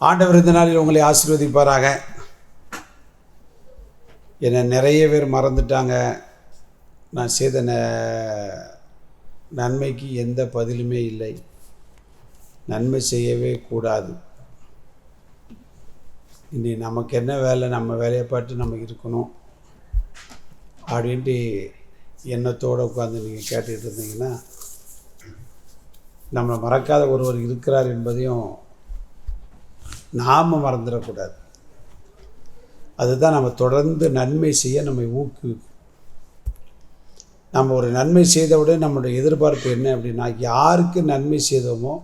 ஆண்டவர் இந்த நாளில் உங்களை ஆசீர்வதிப்பாராக. என்னை நிறைய பேர் மறந்துட்டாங்க. நான் செய்த ந- நன்மைக்கு எந்த பதிலுமே இல்லை. நன்மை செய்யவே கூடாது. இனி நமக்கு என்ன வேலை? நம்ம வேலையை பார்த்து நம்ம இருக்கணும். அப்படின்ட்டு எண்ணத்தோடு உட்காந்து நீங்கள் கேட்டுக்கிட்டு இருந்தீங்கன்னா நம்மளை மறக்காத ஒருவர் இருக்கிறார் என்பதையும் நாம் மறந்துடக்கூடாது. அதுதான் நம்ம தொடர்ந்து நன்மை செய்ய நம்மை ஊக்குவிக்கும். நம்ம ஒரு நன்மை செய்தவுடன் நம்மளுடைய எதிர்பார்ப்பு என்ன அப்படின்னா யாருக்கு நன்மை செய்தோமோ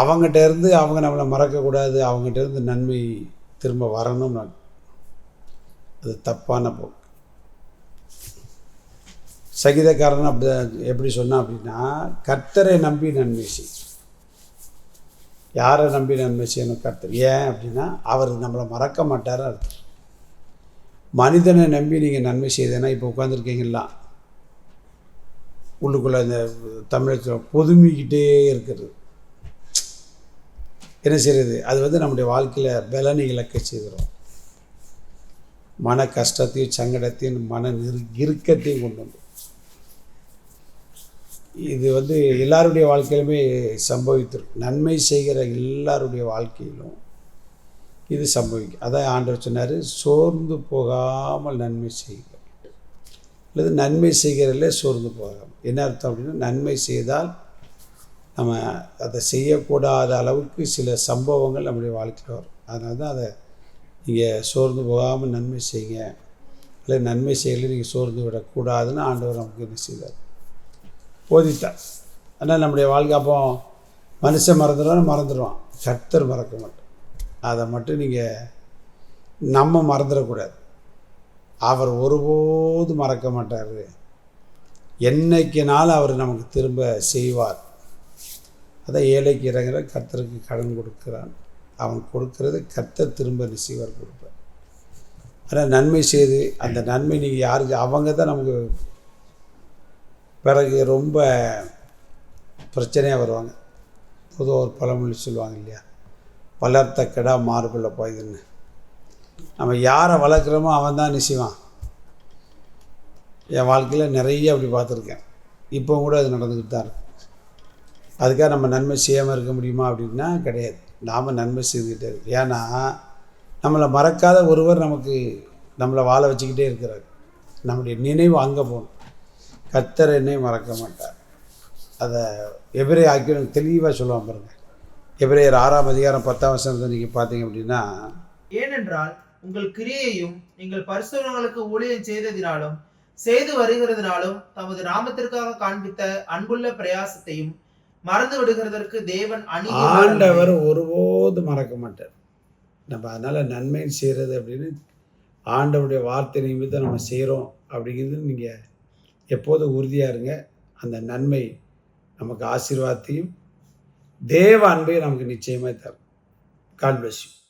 அவங்ககிட்ட இருந்து அவங்க நம்மளை மறக்கக்கூடாது அவங்ககிட்ட இருந்து நன்மை திரும்ப வரணும் நான் அது தப்பான போக்கு. சகிதக்காரன் அப்படி எப்படி சொன்னான் அப்படின்னா கர்த்தரை நம்பி நன்மை செய் யாரை நம்பி நன்மை செய்யணும் கருத்து ஏன் அப்படின்னா அவர் நம்மளை மறக்க மாட்டார் அர்த்தம். மனிதனை நம்பி நீங்கள் நன்மை செய்தேன்னா இப்போ உட்காந்துருக்கீங்களா உள்ளுக்குள்ளே இந்த தமிழத்தில் பொதுமிக்கிட்டே இருக்கிறது என்ன செய்கிறது அது வந்து நம்முடைய வாழ்க்கையில் பலனை இழக்க செய்கிறோம். மன கஷ்டத்தையும் சங்கடத்தையும் மன நிரு இறுக்கத்தையும் கொண்டு வந்து இது வந்து எல்லாருடைய வாழ்க்கையிலுமே சம்பவித்திருக்கும் நன்மை செய்கிற எல்லாருடைய வாழ்க்கையிலும் இது சம்பவிக்கும். அதான் ஆண்டவர் சொன்னார் சோர்ந்து போகாமல் நன்மை செய்க. அல்லது நன்மை செய்கிறதில் சோர்ந்து போகாமல். என்ன அர்த்தம் அப்படின்னா நன்மை செய்தால் நம்ம அதை செய்யக்கூடாத அளவுக்கு சில சம்பவங்கள் நம்முடைய வாழ்க்கையில் வரும். அதனால தான் அதை நீங்கள் சோர்ந்து போகாமல் நன்மை செய்யுங்க இல்லை நன்மை செய்யல நீங்கள் சோர்ந்து விடக்கூடாதுன்னு ஆண்டவர் நமக்கு என்ன செய்தார்? போதித்தார். ஆனால் நம்முடைய வாழ்க்கை அப்போ மனுஷன் மறந்துடுவான் மறந்துடுவான். கர்த்தர் மறக்க மாட்டோம் அதை மட்டும் நீங்கள் நம்ம மறந்துடக்கூடாது. அவர் ஒருபோது மறக்க மாட்டார். என்னைக்குனாலும் அவர் நமக்கு திரும்ப செய்வார். அதான் ஏழைக்கு இறங்குற கர்த்தருக்கு கடன் கொடுக்குறான். அவன் கொடுக்கறது கர்த்தர் திரும்ப ரிசீவர் கொடுப்பார். ஆனால் நன்மை செய்து அந்த நன்மை நீங்கள் யாருக்கு அவங்க தான் நமக்கு பிறகு ரொம்ப பிரச்சனையாக வருவாங்க. பொதுவாக ஒரு பழமொழி சொல்லுவாங்க இல்லையா? வளர்த்த கிடா மார்பில் போயுதுன்னு நம்ம யாரை வளர்க்குறோமோ அவன் தான் நிச்சயவான் என் வாழ்க்கையில் நிறைய அப்படி பார்த்துருக்கேன். இப்போ கூட அது நடந்துக்கிட்டு தான் இருக்கு. அதுக்காக நம்ம நன்மை செய்யாமல் இருக்க முடியுமா அப்படின்னா கிடையாது. நாம் நன்மை செய்துக்கிட்டே இருக்கு ஏன்னா நம்மளை மறக்காத ஒருவர் நமக்கு நம்மளை வாழ வச்சுக்கிட்டே இருக்கிறார். நம்முடைய நினைவு அங்கே போகணும். கத்தர் என்னை மறக்க மாட்டார். அதை எபிரே ஆக்கியம் தெளிவாக சொல்லுவான் பாருங்க. எபிரேயர் ஆறாம் அதிகாரம் பத்தாம் வசனத்தை நீங்கள் பார்த்தீங்க அப்படின்னா ஏனென்றால் உங்கள் கிரியையும் நீங்கள் பரிசுத்தவான்களுக்கு ஊழியம் செய்ததினாலும் செய்து வருகிறதுனாலும் தமது நாமத்திற்காக காண்பித்த அன்புள்ள பிரயாசத்தையும் மறந்து விடுகிறதற்கு தேவன் அநீதி ஆண்டவர் ஒருபோதும் மறக்க மாட்டார். நம்ம அதனால் நன்மை செய்கிறது அப்படின்னு ஆண்டவருடைய வார்த்தை நிமித்தம் நம்ம செய்கிறோம் அப்படிங்கிறது நீங்கள் எப்போதும் உறுதியாக இருங்க. அந்த நன்மை நமக்கு ஆசீர்வாதத்தையும் தேவ அன்பையும் நமக்கு நிச்சயமாக தரும். God bless you